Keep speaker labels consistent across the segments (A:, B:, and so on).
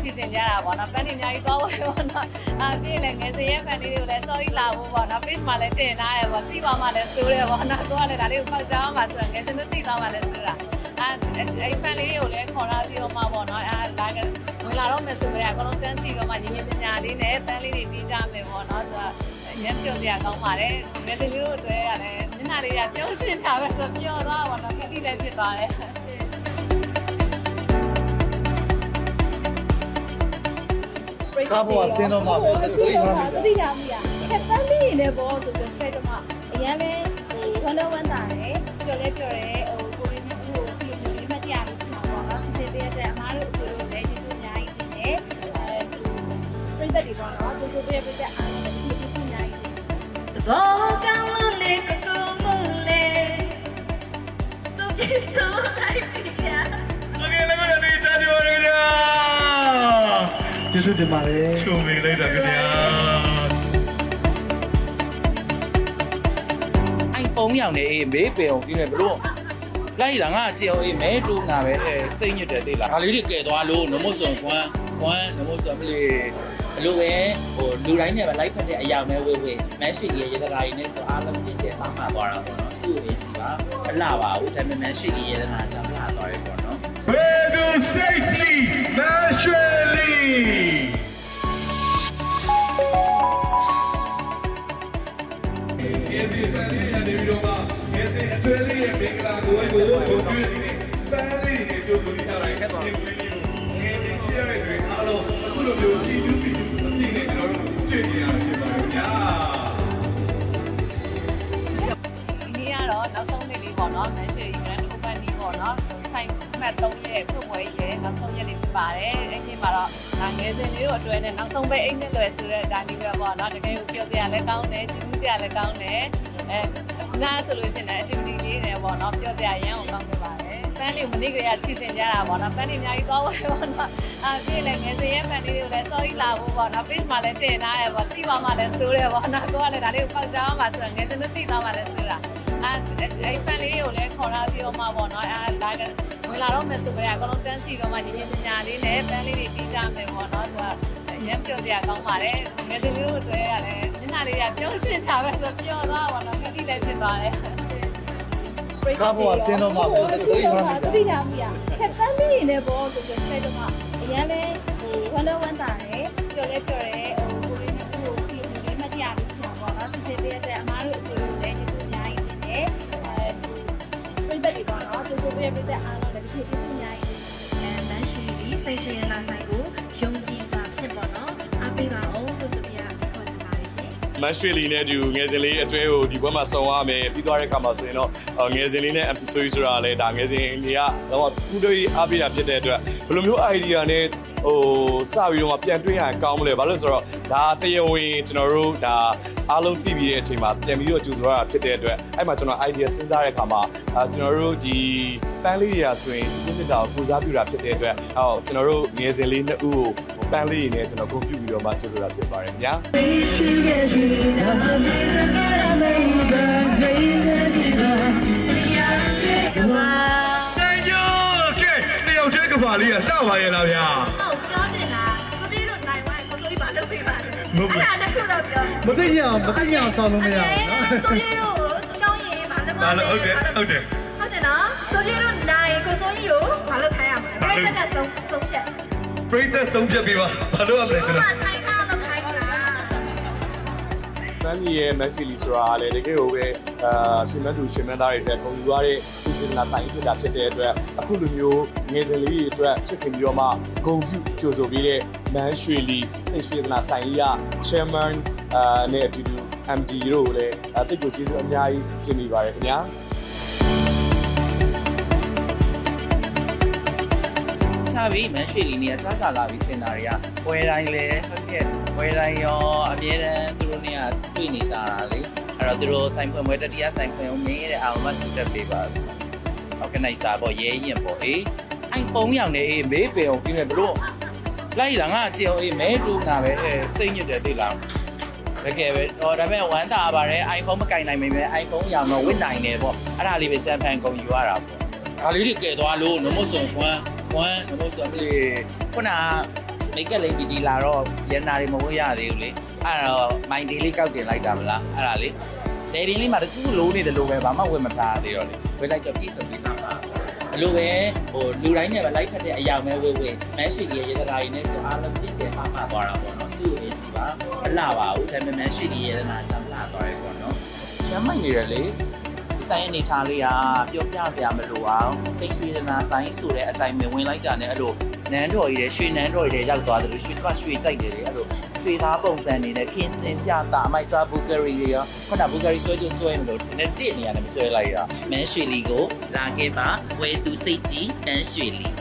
A: စီစဉ်ကြတာပေါ့နော်ပန်းတွေအများကြီးသွားဖို့ပေါ့နော်အာပြည့်လည်းငယ်စရဲ့ fan လေးတွေကိုလည်း sorry လာဖို့ပေါ့နော် page မှာလည်းတင်ထားတယ်ပေါ့ကြည့်ပါမှလည်းစိုးတယ်ပေါ့နော်ကိုကလည်းဒါလေးကိုပေါက်ကြအောင်ပါဆိုရင်ငယ်စတို့သိသွားမှလည်းစိုးတာအဲအဲ့ fan လေးတွေကိုလည်းခေါ်လာပြီးတော့မှပေါ့နော်အဲဒါကဝင်လာတော့မယ်ဆိုကြတဲ့အကုန်လုံးတန်းစီတော့မှညီညီညာလေးနဲ့ပန်းလေးတွေပြီးကြမယ်ပေါ့နော်ဆိုတော့ရမ်းပြောစရာကောင်းပါတယ်ငယ်စလေးတို့အတွက်ကလည်းမျက်နှာလေးကပြုံးရှင်တာပဲဆိုပျော်သွားပါတော့ခတိလည်းဖြစ်သွားတယ်
B: ကားပေါ်ဆင်းတော့မှပဲသတိထားမိ
C: သတိထားမိရခက်တန်းလေးနေပေါ့ဆိုပြီးစပက်တော့မှအရင်လဲဟိုဝမ်းတော့ဝမ်းသာတယ်ကြော်လဲကြော်တယ်ဟိုကိုရင်းကိုဒီဒီမတရားလို့ဖြစ်မှာပေါ့နော်စီစဉ်ပေးတဲ့အမားတို့ကိုလည်းကျေးဇူးအများကြီးတင်တယ်အဲပြည့်တဲ့ဒီပေါ့နော်ကျေးဇူးပေးပေးတဲ့အားလုံးလည်းကျေးဇူးအများကြီးတင်ဘောကံလို့လေကတူမလေဆိုပြဆို ကျေး
B: ဇူးတင်ပါတယ်
D: ချုံမိလိုက်တာခင်ဗျာ
E: iPhone ရောင်နေအေးမေးပင်အောင်ဒီမဲ့ဘလို့လိုက်လာငါကြည့်အောင်အေးမဲတူငါပဲအဲစိတ်ညစ်တယ်သိလားဒါလေးတွေကဲသွားလို့နမို့ဆိုကွမ်းကွမ်းနမို့ဆိုမလေးဘလို့ပဲဟိုလူတိုင်းနဲ့ပဲလိုက်ဖက်တဲ့အရာမဲဝေဝေမန်းရှိကြီးရေတကာကြီးနဲ့ဆိုအားလုံးတင်တယ်မှမှသွားတာပေါ့နော်စုနေကြည့်ပါအလှပါဘူးဒါပေမဲ့မန်းရှိကြီးရေတနာကြောင့်လှသွားတယ်ပေါ့နော်
D: ဘယ်သူ စိတ်ကြည်မရွှေလီဒီစီပန်လေးရနေပြီးတော့မှဒီစီအကျွေးလေးရဲ့မင်္ဂလာကိုကိုကိုပြုနေပန်းလေးကိုကြိုးဆိုထားလိုက်ခဲ့တော့ဒီလေးကိုငယ်ချင်းချရတဲ့တွေအားလုံးအခုလိုမျိုးကြည့်ယူပြီးအသိနဲ့ကျွန်တော်တို့တွေ့နေရတာဖြစ်ပါတယ်ဗျာ
A: ဒီနေ့ကတော့နောက်ဆုံးနေ့လေးပေါ့နော် မှတ်3ရက်ဖွင့်ပွဲရဲ့နောက်ဆုံးရက်လေးဖြစ်ပါတယ်အဲ့ဒီမှာတော့ငငယ်စဉ်လေးတို့အတွဲနဲ့နောက်ဆုံးပဲအိတ်နဲ့လွယ်ဆိုတဲ့ဒါလေးပဲပေါ့နော်တကယ်ကိုပြောစရာလည်းကောင်းတယ်ကြည့်မှုစရာလည်းကောင်းတယ်အဲနားဆိုလို့ရှိရင်လည်း activity လေးတွေပေါ့နော်ပြောစရာရမ်းအောင်ကောင်းခဲ့ပါတယ်ပန်းလေးကိုမနေ့ကလေးကစီစဉ်ကြတာပေါ့နော်ပန်းလေးအများကြီးသွားဖို့ပေါ့နော်အာပြည့်လည်းငယ်စဉ်ရဲ့ပန်းလေးတွေကိုလည်း sorry လာဖို့ပေါ့နော် page မှာလည်းတင်ထားတယ်ပေါ့သိပါမှလည်းစိုးတယ်ပေါ့နော်ကိုကလည်းဒါလေးကိုပေါက်ကြအောင်ပါဆိုရင်ငယ်စဉ်တို့သိသွားမှလည်းစိုးတာ အဲအဲ့ fan လေးကိုလည်းခေါ်လာပြီးတော့မှပေါ့နော်အဲဒါကဝင်လာတော့မယ်ဆိုကြတဲ့အကုန်လုံးတန်းစီတော့မှညီညီညာလေးနဲ့ fan လေးတွေပြီးကြမယ်ပေါ့နော်ဆိုတော့ရမ်းပြောစရာကောင်းပါတယ်ငယ်စဉ်လေးတို့အတွက်ကလည်းမျက်နှာလေးကပြုံးရှင်တာပဲဆိုပျော်သွားပါတော့ခတိလည်းဖြစ်သွားတယ်
B: ကားပေါ်ဆင်းတော့မှပဲသတိထားမိ
C: သတိထားမိရခက်တန်းလေးနေပေါ့ဆိုပြီးစပက်တော့မှအရင်လဲဟိုဝမ်းတော့ဝမ်းသာတယ်ကြော်လဲကြော်တယ်ဟိုကိုရင်းကိုဒီဒီမတရားလို့ဖြစ်မှာပေါ့နော်စီစဉ်ပေးတဲ့အမားတို့ နော်ကျေးဇူးပေးပေးတဲ့အားလုံးလည်းကျေးဇူး
D: မန်စထရီလီနဲ့တူငယ်စဉ်လေးအတွဲကိုဒီဘက်မှာစုံရမယ်ပြီးသွားတဲ့အခါမှာဆိုရင်တော့ငယ်စဉ်လေးနဲ့ MC ဆိုဆိုတာလည်းဒါငယ်စဉ်လေးကတော့ပူးတွေအားပေးတာဖြစ်တဲ့အတွက်ဘယ်လိုမျိုး idea နဲ့ဟိုစပြီးတော့ပြန်တွေ့ရရင်ကောင်းမလဲဘာလို့လဲဆိုတော့ဒါတရားဝင်ကျွန်တော်တို့ဒါအားလုံးသိပြီးတဲ့အချိန်မှာပြန်ပြီးတော့ကြိုဆိုရတာဖြစ်တဲ့အတွက်အဲ့မှာကျွန်တော် idea စဉ်းစားတဲ့အခါမှာအဲကျွန်တော်တို့ဒီပန်းလေးတွေကဆိုရင်ဒီနှစ်တာကိုပူစားပြတာဖြစ်တဲ့အတွက်ဟောကျွန်တော်တို့ငယ်စဉ်လေးနှစ်ဦးကို ပန်းလေးတွေနဲ့ကျွန်တော်ဂုဏ်ပြုပြီးတော့မှကြိုဆိုတာဖြစ်ပါတယ်ညာ Thank you ကဲတယောက်တည်းကပါလေးကတောက်ပါရဲ့လားဗျာ
F: ဟုတ်ပြောချင်တာစပီးတို့နိုင်ဝိုင်းကိုဆိုပြီးမလုပ်ပေးပါနဲ့
D: မဟုတ်ဘူး
F: အဲ့ဒါတစ်ခုတော့ပြော
B: မသိရအောင်မသိရအောင်ဆောင်းလို့မရဘူးနော်
F: ဆိုပြီးတို့ရှောင်းရင်မလုပ်
D: ဘာလို့ဟုတ်တယ်ဟုတ်တယ်
F: ဟုတ်တယ်နော်ဆိုပြီးတို့နိုင်ကိုဆိုကြီးကိုမလုပ်ခိုင်းရမှာပြိတ္တကဆုံးဆုံးဖြတ်
D: ပြိတ္တဆုံးဖြတ်ပြီးပါဘာလို့ရမလဲကျွန်
F: ဘာ
D: တော်
F: ထိုင်ထားတော့ခိုင်းတာ
D: မမ်မီရဲ့မက်ဆီလီဆိုတာကလည်းတကယ်ကိုပဲအာရှင်မတ်သူရှင်မတ်သားတွေအတွက်ဂုဏ်ယူရတဲ့စီစဉ်လာဆိုင်ဖြစ်တာဖြစ်တဲ့အတွက်အခုလိုမျိုးငယ်စဉ်လေးတွေအတွက်ချစ်ခင်ပြီးတော့မှဂုဏ်ပြုကြိုဆိုပြီးတဲ့မန်းရွှေလီစိတ်ရွှေနာဆိုင်ကြီးက chairman အာနဲ့အတူတူ MD တို့ကိုလည်းအသိကိုကျေးဇူးအများကြီးတင်မိပါတယ်ခင်ဗျာ
E: ချပြီမန်ရွှေလီနေကချားစားလာပြီးခင်တာတွေကပွဲတိုင်းလဲဟုတ်ကဲ့ပွဲတိုင်းရောအမြဲတမ်းသူတို့နေကတွေ့နေကြတာလေအဲ့တော့သူတို့ဆိုင်ဖွင့်ပွဲတတိယဆိုင်ဖွင့်အောင်မင်းတဲ့အောင်မဆုတက်ပေးပါဆို organizer ပေါ့ရဲရင်ပေါ့အေး iPhone ရောင်နေအေးမေးပင်အောင်ဒီမဲ့ဘလို့လိုက်လာငါကြည့်အောင်အေးမဲတူငါပဲအဲစိတ်ညစ်တယ်သိလားတကယ်ပဲဟောဒါပေမဲ့ဝမ်းသာပါတယ် iPhone မကင်နိုင်မိမယ် iPhone ရောင်တော့ဝစ်နိုင်တယ်ပေါ့အဲ့ဒါလေးပဲကြံဖန်ကုန်ယူရတာပေါ့ ဒါလေးတွေကဲသွားလို့နမို့ဆိုကွမ်းကွမ်းနမို့ဆိုမလေးခုနကမိတ်ကပ်လေးပီတီလာတော့ရန်နာတွေမဝတ်ရသေးဘူးလေအဲ့တော့မိုင်ဒေးလေးကောက်တင်လိုက်တာမလားအဲ့ဒါလေလေပြင်းလေးမှာတကူလုံးနေတယ်လို့ပဲဘာမှဝတ်မထားသေးတော့လေဝတ်လိုက်တော့ပြည့်စုံပြီးသားပါဘလို့ပဲဟိုလူတိုင်းနဲ့ပဲလိုက်ဖက်တဲ့အရာမဲဝဲဝဲမဲရှိကြီးရဲ့ရတရာကြီးနဲ့ဆိုအားလုံးတည်တယ်အားမှသွားတာပေါ့နော်စုရေးကြည့်ပါမလှပါဘူးဒါပေမဲ့မဲရှိကြီးရဲ့ရတနာချမ်းလှသွားတယ်ပေါ့နော်ချမ်းမိုက်နေတယ်လေဒီ ဆိုင်အနေထားလေးကပြောပြစရာမလိုအောင်စိတ်ဆွေးနာဆိုင်ဆိုတဲ့အတိုင်းပဲဝင်လိုက်တာနဲ့အဲ့လိုနန်းတော်ကြီးတဲ့ရွှေနန်းတော်ကြီးတဲ့ရောက်သွားတယ်လို့ရွှေကျမရွှေကြိုက်တယ်လေအဲ့လိုဆွေသားပုံစံနေနဲ့ခင်းချင်းပြတာအမိုက်စားဘူဂရီတွေရောခုနဘူဂရီဆွဲကြဆွဲမလို့ဒီနေ့တစ်နေရတယ်မဆွဲလိုက်ရမန်းရွှေလီကိုလာခဲ့ပါဝဲသူစိတ်ကြီးမန်းရွှေလီ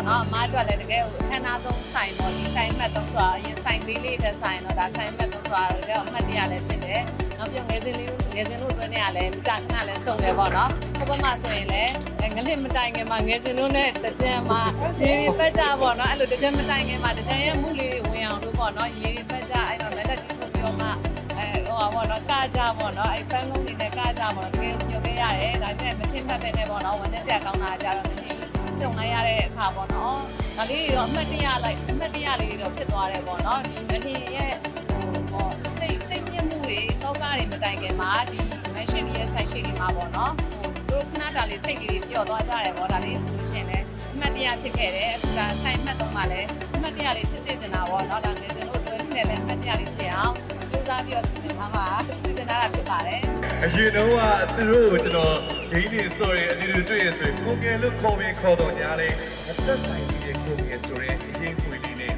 A: ပဲပေါ့နော်အမားအတွက်လည်းတကယ်ကိုအခမ်းအနားဆုံးဆိုင်ပေါ့ဒီဆိုင်မှတ်သုံးဆိုတာအရင်ဆိုင်ပေးလေးတဲ့ဆိုင်တော့ဒါဆိုင်မှတ်သုံးဆိုတာတကယ်အမှတ်တရလည်းဖြစ်တယ်နောက်ပြီးငယ်စဉ်လေးငယ်စဉ်တို့အတွင်းနဲ့ကလည်းကြာခဏလည်းစုံတယ်ပေါ့နော်ဘဘမဆိုရင်လည်းငလစ်မတိုင်ခင်မှာငယ်စဉ်တို့နဲ့တကြံမှာရေရီပက်ကြပေါ့နော်အဲ့လိုတကြံမတိုင်ခင်မှာတကြံရဲ့မှုလေးဝင်အောင်လို့ပေါ့နော်ရေရီပက်ကြအဲ့မှာမက်တက်ကြီးထုတ်ပြီးတော့မှအဲဟိုပါပေါ့နော်ကကြပေါ့နော်အဲ့ဖန်ကုန်နေနဲ့ကကြပေါ့တကယ်ညိုခဲ့ရတယ်ဒါပေမဲ့မထင်မှတ်ပဲနဲ့ပေါ့နော်ဝန်နဲ့ဆရာကောင်းတာကြတော့နည်းနည်း ကြုံလိုက်ရတဲ့အခါပေါ့နော်ဒါလေးတွေတော့အမှတ်တရလိုက်အမှတ်တရလေးတွေတော့ဖြစ်သွားတယ်ပေါ့နော်ဒီငလင်ရဲ့ဟိုပေါ့စိတ်စိတ်ပြည့်မှုတွေတောကတွေမတိုင်ခင်မှာဒီ mention ရဲ့ site ရှိနေမှာပေါ့နော်ဟိုသူတို့ခဏတာလေးစိတ်လေးတွေပျော့သွားကြတယ်ပေါ့ဒါလေးဆိုလို့ရှိရင်လည်းအမှတ်တရဖြစ်ခဲ့တယ်အခုက site မှတ်တော့မှလည်းအမှတ်တရလေးဖြစ်စေချင်တာပေါ့နော်ဒါငယ်စဉ်တို့တွဲနဲ့လည်းအမှတ်တရလေးဖြစ်အောင်ကြိုးစားပြီးတော့စီစဉ်ထားမှာစီစဉ်ထားတာဖြစ်ပါတယ်
B: အရင်တော့ကသူတို့ကိုကျွန်တော် ဂိမ်းနေဆိုရင်အတူတူတွေ့ရဆိုရင်ကိုငယ်လို့ခေါ်ပြီးခေါ်တော့ညာလေအသက်ဆိုင်ကြီးရဲ့ကိုငယ်ဆိုရင်အရင်ကိုကြီးနေ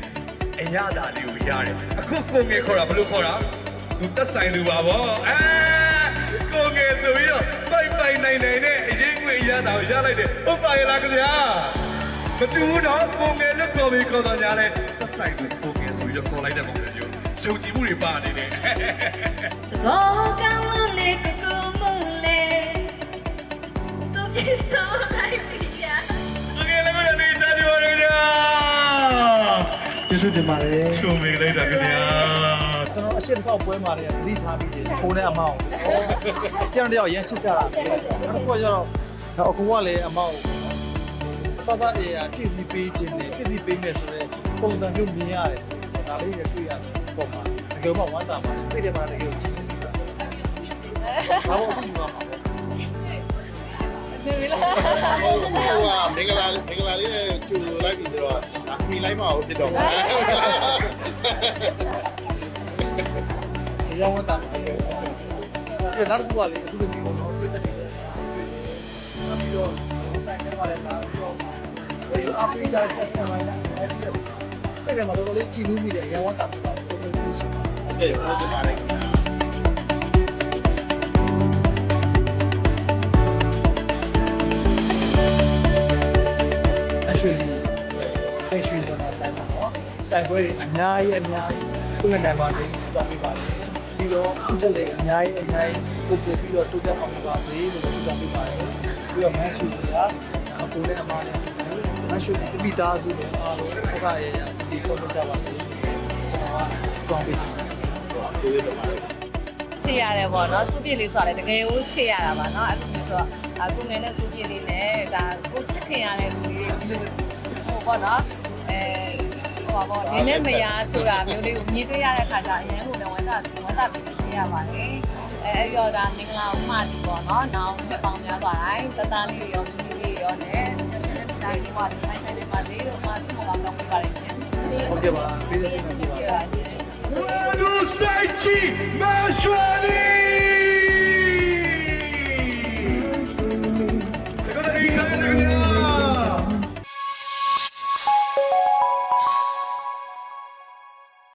B: အရသာလေးကိုရတယ်အခုကိုငယ်ခေါ်တာဘယ်လိုခေါ်တာသူသက်ဆိုင်လူပါဗောအဲကိုငယ်ဆိုပြီးတော့ပိုက်ပိုက်နိုင်နိုင်နဲ့အရင်ကိုအရသာကိုရလိုက်တယ်ဟုတ်ပါရဲ့လားခင်ဗျာမတူဘူးတော့ကိုငယ်လို့ခေါ်ပြီးခေါ်တော့ညာလေသက်ဆိုင်သူကိုငယ်ဆိုပြီးတော့ခေါ်လိုက်တဲ့ပုံစံမျိုးရှုံကြည့်မှုတွေပါနေတယ်
F: ဘောကံလုံးလေးကကူမုန်လေဆိုပြဆိုလို ကျေး
B: ဇူးတင်ပါတယ်ချုံမိလိုက်တာခင်ဗျာ
G: ကျွန်တော်အရှိတစ်ခေါက်ပွဲမှာတည်းကသတိထားပြီးတယ်ခိုးနဲ့အမောင်ကိုကျွန်တော်တယောက်ရမ်းချစ်ကြတာပဲနောက်တစ်ခုကကျတော့အကူကလည်းအမောင်ကိုအစသာအေးအဖြည့်စီပေးခြင်းနဲ့ဖြည့်စီပေးမယ်ဆိုတော့ပုံစံမျိုးမြင်ရတယ်ဆိုတာလေးတွေတွေ့ရဆိုပုံမှာတကယ်မှဝမ်းသာပါတယ်စိတ်ထဲမှာတကယ်ကိုချစ်တယ်ဘာလို့အခုယူရမှာလဲ
A: နေပြီလား
H: ဟိုဟိုဟာမင်္ဂလာမင်္ဂလာလေးနဲ့ကျူလိုက်ပြီဆိုတော့ဒါခမီလိုက်မှာဟုတ်ဖြစ်တော့မှာ
G: ရောင်းဝတ်တာပါအဲ့တော့နောက်တစ်ခုကလေအခုလိုမျိုးတော့ပြည့်တက်တယ်ပြီးတော့တိုင်ထဲမှာလည်းလာပြီးတော့ဒီအပလီကဆက်ဆံလိုက်တာအဲ့ဒီစိတ်ထဲမှာတော်တော်လေးကြည်နူးမိတယ်ရောင်းဝတ်တာပါဘယ်လိုရှိ
H: လဲဟုတ်ကဲ့ဟုတ်
G: ကဲ့ပါလေ တော့ဆိုင်ပွဲတွေအများကြီးအများကြီးခုနနိုင်ပါစေပြောပြပါလေပြီးတော့ဥချက်လေးအများကြီးအများကြီးပုတ်ပြပြီးတော့တိုးတက်အောင်ပါစေလို့ဆုတောင်းပေးပါတယ်ပြီးတော့မန်ဆူကအကူနဲ့အမားနဲ့မန်ဆူတပိသားစုတို့အားလုံးဆက်ခရရစပီချောလို့ကြပါစေကျွန်တော်က strong ပေးချင်တယ်
H: ကျေးဇူးတင်ပါတယ်
A: ချေရတယ်ပေါ့နော်စုပြည့်လေးဆိုတာလည်းတကယ်ကိုချေရတာပါနော်အဲ့လိုမျိုးဆိုတော့ဒါကိုငယ်နဲ့စုပြည့်လေးနဲ့ဒါကိုချစ်ခင်ရတဲ့လူတွေဒီလိုဟိုပေါ့နော်အဲ ဟိုပါပေါ့နင်းနဲ့မယားဆိုတာမျိုးလေးကိုမြင်တွေ့ရတဲ့ခါကျအရင်ကလည်းဝမ်းသာဝမ်းသာပြီးပြရပါတယ်အဲအဲ့ဒီတော့ဒါမင်္ဂလာဥမာတီပေါ့နော်နောက်နှစ်ပေါင်းများသွားတိုင်းတသားလေးရောမြီးလေးရောနဲ့တိုင်းဒီမှာဒီဆိုင်ဆိုင်လေးမှာလေးတော့မဆမကောင်းကောင်းပြပါလိမ့်ရှင်
G: ဟုတ်ကဲ့ပါပေးတဲ့စိတ်နဲ့ပြပါ
A: ပြပါရှင်
B: လူဆိုင်ချီမရွှေ